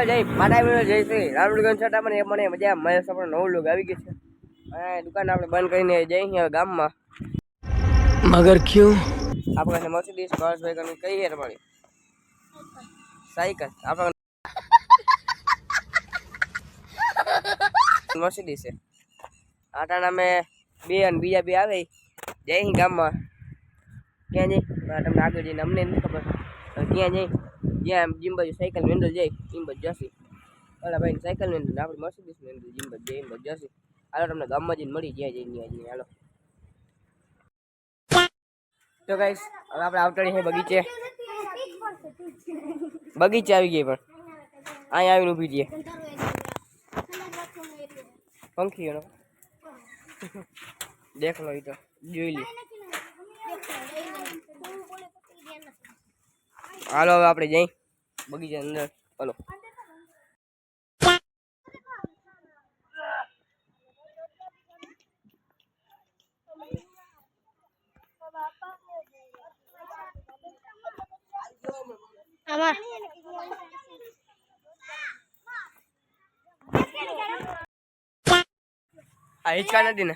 તો જય માતા મિત્રો જય શ્રી રામડુગન પણ એ મને મજા મહેશ આપણે નવું લોગ આવી ગયું છે. દુકાન આપણે બંધ કરીને જઈ હવે ગામમાં. મગર ક્યું? આપણે પાસે મર્સિડીઝ ભાઈ કઈ કઈ હેર મળી? સાયકલ આપણે મર્સિડીઝ છે. આટા નામે બે અને બીજા બે આવે. જય હિન્દ ગામમાં. ક્યાં જઈ? તમને આગળ જઈને અમને નથી ખબર. ક્યાં જઈ? જ્યાં જીમ બાજુ સાયકલ વેન્ડલ જાય એમ બાજુ જશે ઓલા ભાઈ સાયકલ વેન્ડલ આપણે મર્સિડીઝ વેન્ડલ જીમ બાજુ જાય એમ બાજુ જશે હાલો તમને ગામમાં જઈને મળી જ્યાં જઈને ત્યાં જઈને હાલો તો ગાઈસ હવે આપણે આવતડી છે બગીચે બગીચે આવી ગઈ પણ અહીંયા આવીને ઊભી છીએ પંખીઓનો દેખ લો એ તો જોઈ લે હાલો હવે આપણે જઈ. બગીચા અંદર. હાલો. આ હિચકા નથી ને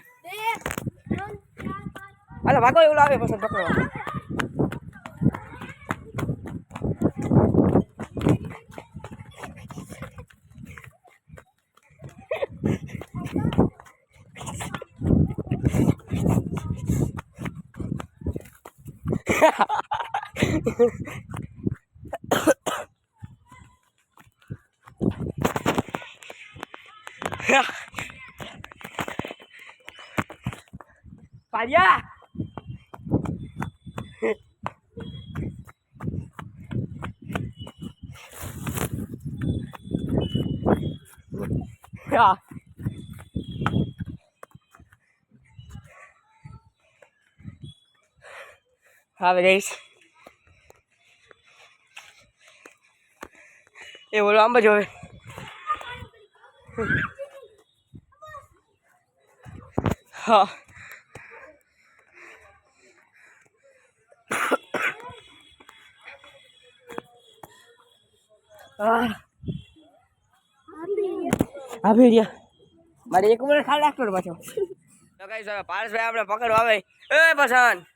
હાલો ભાગો એવું લાવે પછી પકડવા. પાડિયા હા હવે ગઈશ એ બોલો, આંબા જ હવે હા. હા ભેડિયા મારે એક મને ખાલી રાખતો પાછો. તો કઈ પારસભાઈ આપણે પકડવા આવે. એ પસંદ.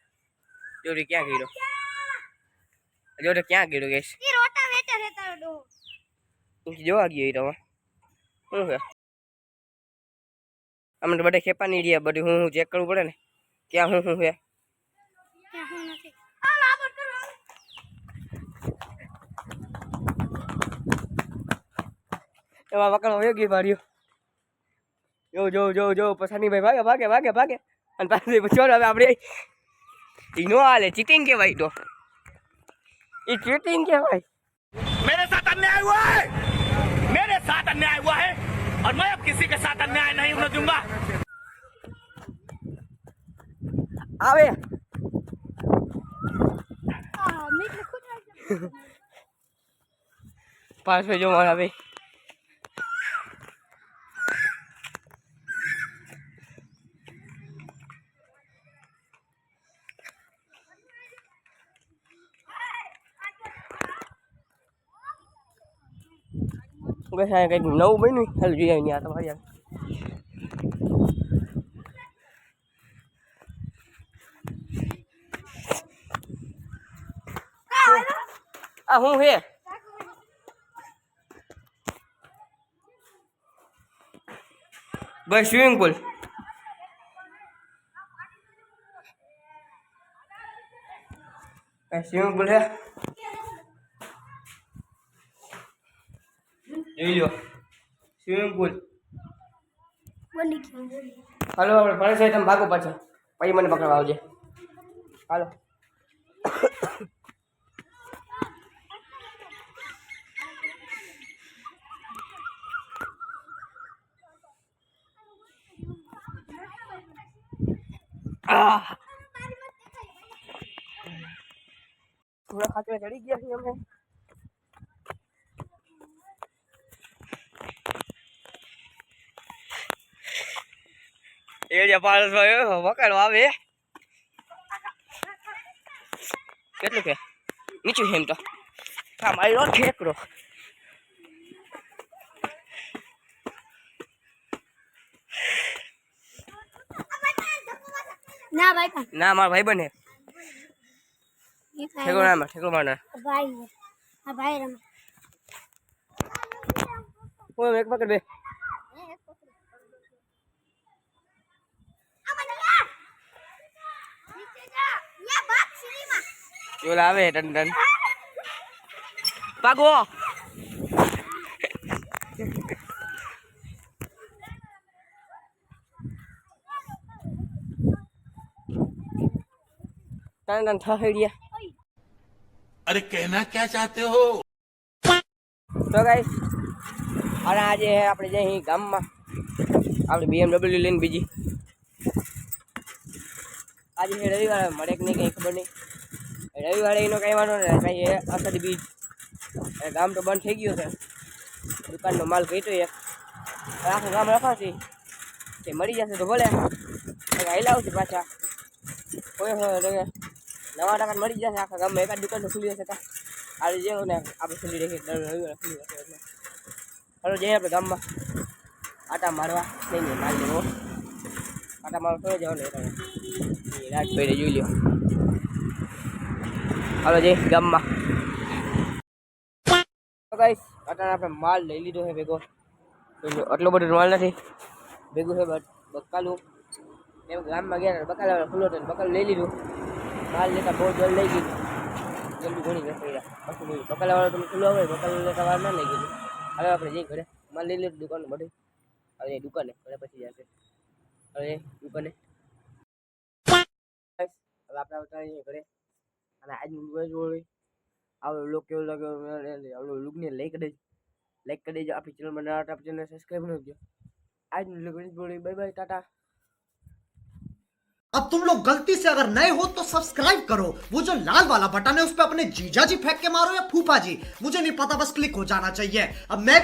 જોડી ક્યાં ગયો જોડે ક્યાં ગયો ગેસ? ઈ રોટા વેટર હે તારો ડો. જોવા ગયો ઈ રવા શું છે? અમને તો બધા ખેપા રહ્યા બધું હું હું ચેક કરવું પડે ને? ક્યાં હું શું છે? ક્યાં હું નથી. એમાં વયો ગઈ માર્યો જો જો જો જો પછાની ભાઈ ભાગે ભાગે ભાગે ભાગે. અને પાછી પછી હવે આપણે ઈ નો હાલે ચીટિંગ કહેવાય તો એ ચીટિંગ કહેવાય मेरे साथ अन्याय हुआ है मेरे साथ अन्याय हुआ है और मैं अब किसी के साथ अन्याय नहीं होने दूंगा આવે આ મીટ ખુદ આવી પાછળ બસ આ કંઈક નવું બન્યું હાલ જોઈ આવીને આ તમારી હાલ. આ હું હે બસ સ્વિમિંગ પુલ સ્વિમિંગ પુલ હે જોઈ લો સ્વિમિંગ પુલ બની ગયું હાલો આપણે ફરજ તમે ભાગો પાછો પછી મને પકડવા આવજે હાલો આહ થોડા ખાતરા ચડી ગયા છીએ અમે એ જે પારસભાઈ વકાડો આવે કેટલું કે નીચું એમ તો હા મારી રોડ ઠેકરો ના ભાઈ ના મારા ભાઈ બને ઠેકો ના ઠેકો માના ભાઈ ભાઈ રમ ઓય એક પકડ બે ઓલા આવે ટન ટન. પાગો ટન ટન થહેડિયા અરે કહેના ક્યાં ચાહતે હો? તો ગાઈસ અરે આજે આપણે જઈ ગામમાં. આપણે બીએમડબલ્યુ લઈને બીજી. આજે રવિવારે મળે કે નહીં કંઈ ખબર નહીં. રવિવારે એનો કંઈ વાંધો નહીં. કંઈ એ અષાઢી બીજ. ગામ તો બંધ થઈ ગયું છે. દુકાનનો માલ ઘટ્યો એક. આખું ગામ રખાશે. તે મળી જશે તો ભલે. આવશે પાછા. કોઈ નવા ટકા મળી જશે. આખા ગામમાં એકાદ દુકાન ખુલી હશે કા? આજે જે ને આપણે ખુલ્લી દર રવિવારે ખુલ્લી હશે એટલે. હલો, જઈએ આપણે ગામમાં. આટા મારવા. નહીં નહીં, મારી લેવો. આટા મારવા થોડે જવાનું એટલે એ રાજભાઈને જોઈ લ્યો. હાલો જઈ ગામમાં. ગાઈસ અટાણે આપણે માલ લઈ લીધો છે ભેગો. એટલો બધો માલ નથી. ભેગું છે બકાલું. એમ ગામમાં ગયા બકાલા ખુલ્લો હતો બકાલ લઈ લીધું. માલ લેતા બહુ જલ્દ લઈ ગયું જલ્દી ઘણી જશે પછી બકાલાવાળો તમે ખુલ્લો હોય, બકાલ લેતા વાર ના લઈ ગયું હવે આપણે જઈ ઘરે. માલ લઈ લીધું, દુકાન મળી હવે એ દુકાને, ઘરે પછી જશે હવે દુકાને. હવે આપણે ઘરે. અને આજનું રોજ હોય આપણો લોક કેવો લાગ્યો આપણો લુકને લાઈક કરી દેજો લાઈક કરી દેજો આપણી ચેનલમાં નવા હતા ચેનલ સબસ્ક્રાઈબ કરી દેજો આજનું લોક બોલી બાય બાય ટાટા अब तुम लोग गलती से अगर नए हो तो सब्सक्राइब करो वो जो लाल वाला बटन है उस पर अपने जीजा जी फेंक के मारो या फूफा जी मुझे नहीं पता बस क्लिक हो जाना चाहिए अब मैं भी